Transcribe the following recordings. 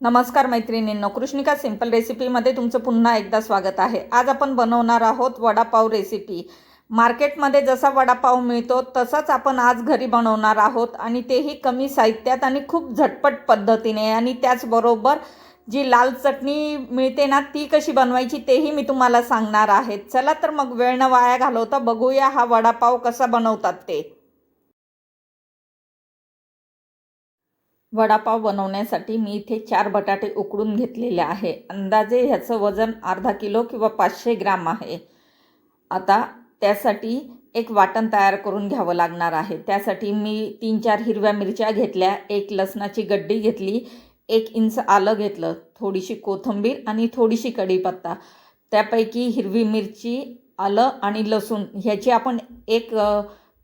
नमस्कार मैत्रिणींनो कृष्णिका सिंपल रेसिपीमध्ये तुमचं पुन्हा एकदा स्वागत आहे. आज आपण बनवणार आहोत वडापाव रेसिपी. मार्केटमध्ये जसा वडापाव मिळतो तसाच आपण आज घरी बनवणार आहोत आणि तेही कमी साहित्यात आणि खूप झटपट पद्धतीने. आणि त्याचबरोबर जी लाल चटणी मिळते ना ती कशी बनवायची तेही मी तुम्हाला सांगणार आहे. चला तर मग वेळ न वाया घालवता बघूया हा वडापाव कसा बनवतात ते. वडापाव बनवण्यासाठी मी इथे चार बटाटे उकडून घेतलेले आहे. अंदाजे ह्याचं वजन अर्धा किलो किंवा पाचशे ग्राम आहे. आता त्यासाठी एक वाटण तयार करून घ्यावं लागणार आहे. त्यासाठी मी तीन चार हिरव्या मिरच्या घेतल्या एक लसणाची गड्डी घेतली एक इंच आलं घेतलं थोडीशी कोथिंबीर आणि थोडीशी कढीपत्ता. त्यापैकी हिरवी मिरची आलं आणि लसूण ह्याची आपण एक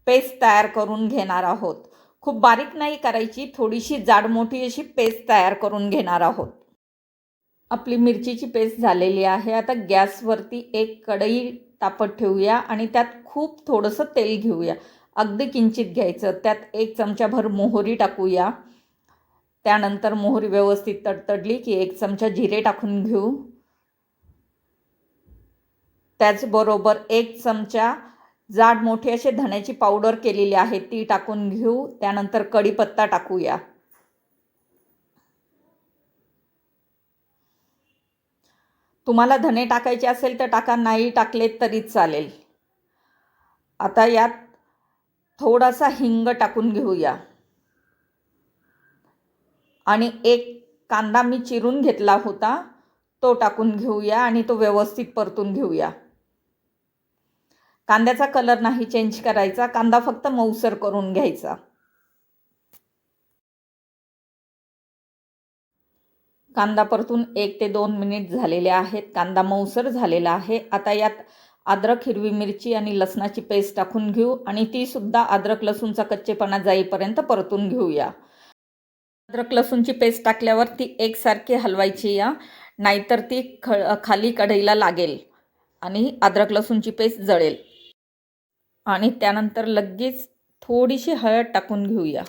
पेस्ट तयार करून घेणार आहोत. खूप बारीक नाही करायची थोडीशी जाड मोठी अशी पेस्ट तयार करून घेणार आहोत. आपली मिरचीची पेस्ट झालेली आहे. आता गॅसवरती एक कढई तापत ठेवूया आणि त्यात खूप थोडंसं तेल घेऊया. अगदी किंचित घ्यायचं. त्यात एक चमचाभर मोहरी टाकूया. त्यानंतर मोहरी व्यवस्थित तडतडली की एक चमचा जिरे टाकून घेऊ. त्याचबरोबर एक चमचा जाड मोठी असे धण्याची पावडर केलेली आहे. ती टाकून घेऊ. त्यानंतर कढीपत्ता टाकूया. तुम्हाला धने टाकायचे असेल तर टाका. नाही टाकले तरी चालेल. आता यात थोडासा हिंग टाकून घेऊया. आणि एक कांदा मी चिरून घेतला होता. तो टाकून घेऊया आणि तो व्यवस्थित परतून घेऊया. कांद्याचा कलर नाही चेंज करायचा कांदा फक्त मऊसर करून घ्यायचा. कांदा परतून एक ते दोन मिनिट झालेले आहेत. कांदा मऊसर झालेला आहे. आता यात अद्रक हिरवी मिरची आणि लसणाची पेस्ट टाकून घेऊ आणि ती सुद्धा अद्रक लसूणचा कच्चेपणा जाईपर्यंत परतून घेऊया. अद्रक लसूणची पेस्ट टाकल्यावर ती एकसारखी हलवायची या नाहीतर ती ख खाली कढईला लागेल आणि अद्रक लसूणची पेस्ट जळेल. आणि त्यानंतर लगेच थोडीशी हळद टाकून घेऊया.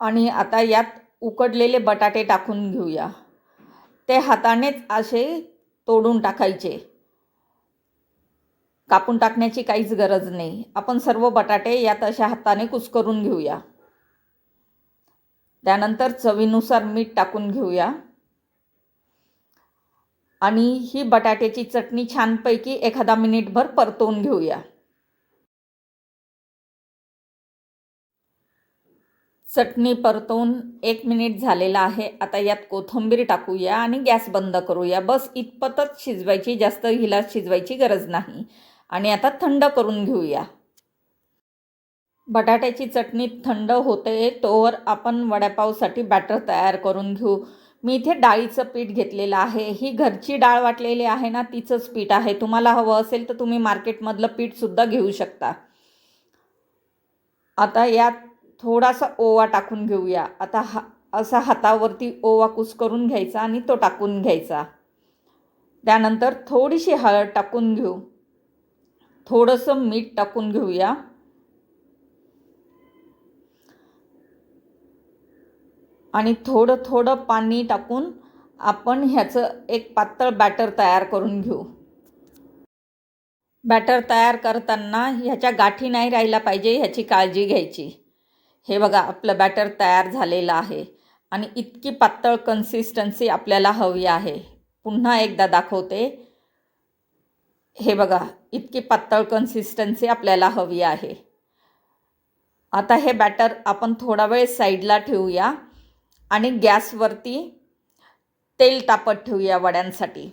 आणि आता यात उकडलेले बटाटे टाकून घेऊया. ते हातानेच असे तोडून टाकायचे. कापून टाकण्याची काहीच गरज नाही. आपण सर्व बटाटे यात अशा हाताने कुस्करून घेऊया. त्यानंतर चवीनुसार मीठ टाकून घेऊया. आणि ही बटाट्याची चटणी छानपैकी एखादा मिनिटभर परतवून घेऊया. चटणी परतवून एक मिनिट झालेला आहे. आता यात कोथिंबीर टाकूया आणि गॅस बंद करूया. बस इतपतच शिजवायची जास्त हिला शिजवायची गरज नाही. आणि आता थंड करून घेऊया. बटाट्याची चटणी थंड होते तोवर आपण वडापावसाठी बॅटर तयार करून घेऊ. मी इथे डाळीचं पीठ घेतलेलं आहे. ही घरची डाळ वाटलेली आहे ना तिचंच पीठ आहे. तुम्हाला हवं असेल तर तुम्ही मार्केटमधलं पीठसुद्धा घेऊ शकता. आता यात थोडासा ओवा टाकून घेऊया. आता हा असा हातावरती ओवा कुस करून घ्यायचा आणि तो टाकून घ्यायचा. त्यानंतर थोडीशी हळद टाकून घेऊ. थोडंसं मीठ टाकून घेऊया. आणि थोडं थोडं पाणी टाकून आपण ह्याचं एक पातळ बॅटर तयार करून घेऊ. बॅटर तयार करताना ह्याच्या गाठी नाही राहिला पाहिजे ह्याची काळजी घ्यायची. हे बघा आपलं बॅटर तयार झालेलं आहे आणि इतकी पातळ कन्सिस्टन्सी आपल्याला हवी आहे. पुन्हा एकदा दाखवते. हे बघा इतकी पातळ कन्सिस्टन्सी आपल्याला हवी आहे. आता हे बॅटर आपण थोडा वेळ साईडला ठेवूया. आणि गॅसवरती तेल तापत ठेवूया वड्यांसाठी.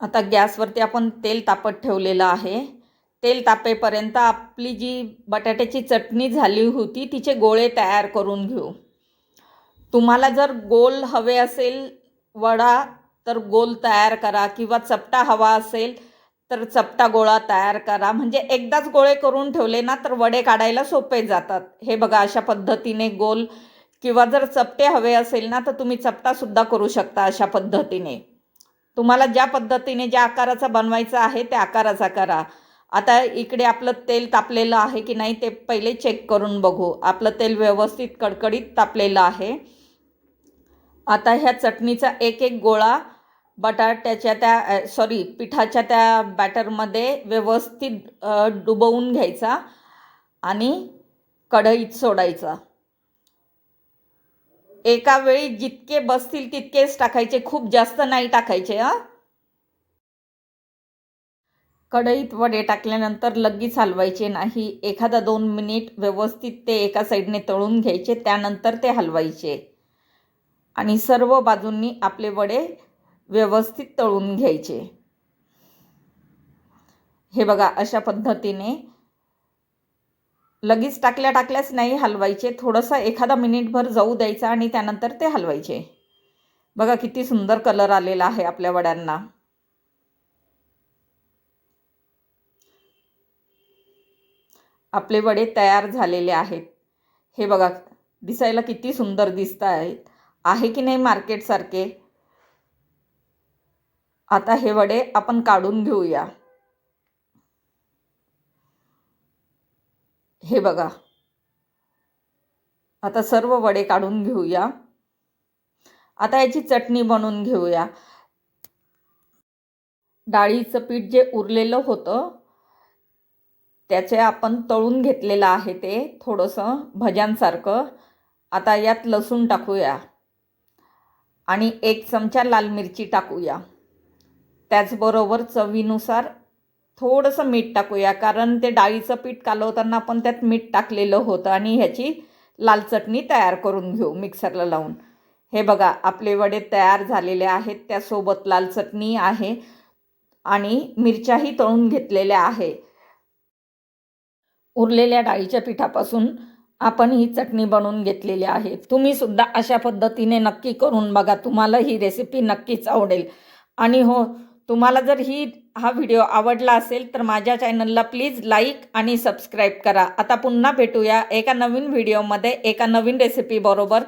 आता गॅसवरती आपण तेल तापत ठेवलेलं आहे. तेल तापेपर्यंत आपली जी बटाट्याची चटणी झाली होती तिचे गोळे तयार करून घेऊ. तुम्हाला जर गोल हवे असेल वडा तर गोल तयार करा किंवा चपटा हवा असेल तर चपटा गोळा तयार करा. म्हणजे एकदाच गोळे करून ठेवले ना तर वडे काढायला सोपे जातात. हे बघा अशा पद्धतीने गोल किंवा जर चपटे हवे असेल ना तर तुम्ही चपटासुद्धा करू शकता अशा पद्धतीने. तुम्हाला ज्या पद्धतीने ज्या आकाराचा बनवायचा आहे त्या आकाराचा करा. आता इकडे आपलं तेल तापलेलं आहे की नाही ते पहिले चेक करून बघू. आपलं तेल व्यवस्थित कडकडीत तापलेलं आहे. आता ह्या चटणीचा एक एक गोळा बटाट्याच्या त्या सॉरी पिठाच्या त्या बॅटरमध्ये व्यवस्थित डुबवून घ्यायचा आणि कढईत सोडायचा. एका वेळी जितके बसतील तितकेच टाकायचे खूप जास्त नाही टाकायचे हां. कढईत वडे टाकल्यानंतर लगेच हलवायचे नाही. एखादा दोन मिनिट व्यवस्थित ते एका साईडने तळून घ्यायचे त्यानंतर ते हलवायचे. आणि सर्व बाजूंनी आपले वडे व्यवस्थित तळून घ्यायचे. हे बघा अशा पद्धतीने लगेच टाकल्या टाकल्याच नाही हलवायचे. थोडंसं एखादा मिनिटभर जाऊ द्यायचा आणि त्यानंतर ते हलवायचे. बघा किती सुंदर कलर आलेला आहे आपल्या वड्यांना. आपले वडे तयार झालेले आहेत. हे बघा दिसायला किती सुंदर दिसत आहेत आहे की नाही मार्केटसारखे? आता हे वडे आपण काढून घेऊया. हे बघा. आता सर्व वडे काढून घेऊया. आता याची चटणी बनवून घेऊया. डाळीचं पीठ जे उरलेलं होतं त्याचे आपण तळून घेतलेलं आहे ते थोडंसं भज्यांसारखं. आता यात लसूण टाकूया. आणि एक चमचा लाल मिरची टाकूया. त्याचबरोबर चवीनुसार थोडंसं मीठ टाकूया कारण ते डाळीचं पीठ कालवताना आपण त्यात मीठ टाकलेलं होतं आणि ह्याची लाल चटणी तयार करून घेऊ मिक्सरला लावून. हे बघा आपले वडे तयार झालेले आहेत त्यासोबत लाल चटणी आहे आणि मिरच्याही तळून घेतलेल्या आहे. उरलेल्या डाळीच्या पिठापासून आपण ही चटणी बनवून घेतलेली आहे. तुम्ही सुद्धा अशा पद्धतीने नक्की करून बघा तुम्हाला ही रेसिपी नक्कीच आवडेल. आणि हो तुम्हाला जर ही हा व्हिडिओ आवडला असेल तर माझ्या चॅनलला प्लीज लाईक आणि सबस्क्राईब करा. आता पुन्हा भेटूया एका नवीन व्हिडिओमध्ये एका नवीन रेसिपीबरोबर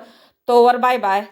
तोवर बाय बाय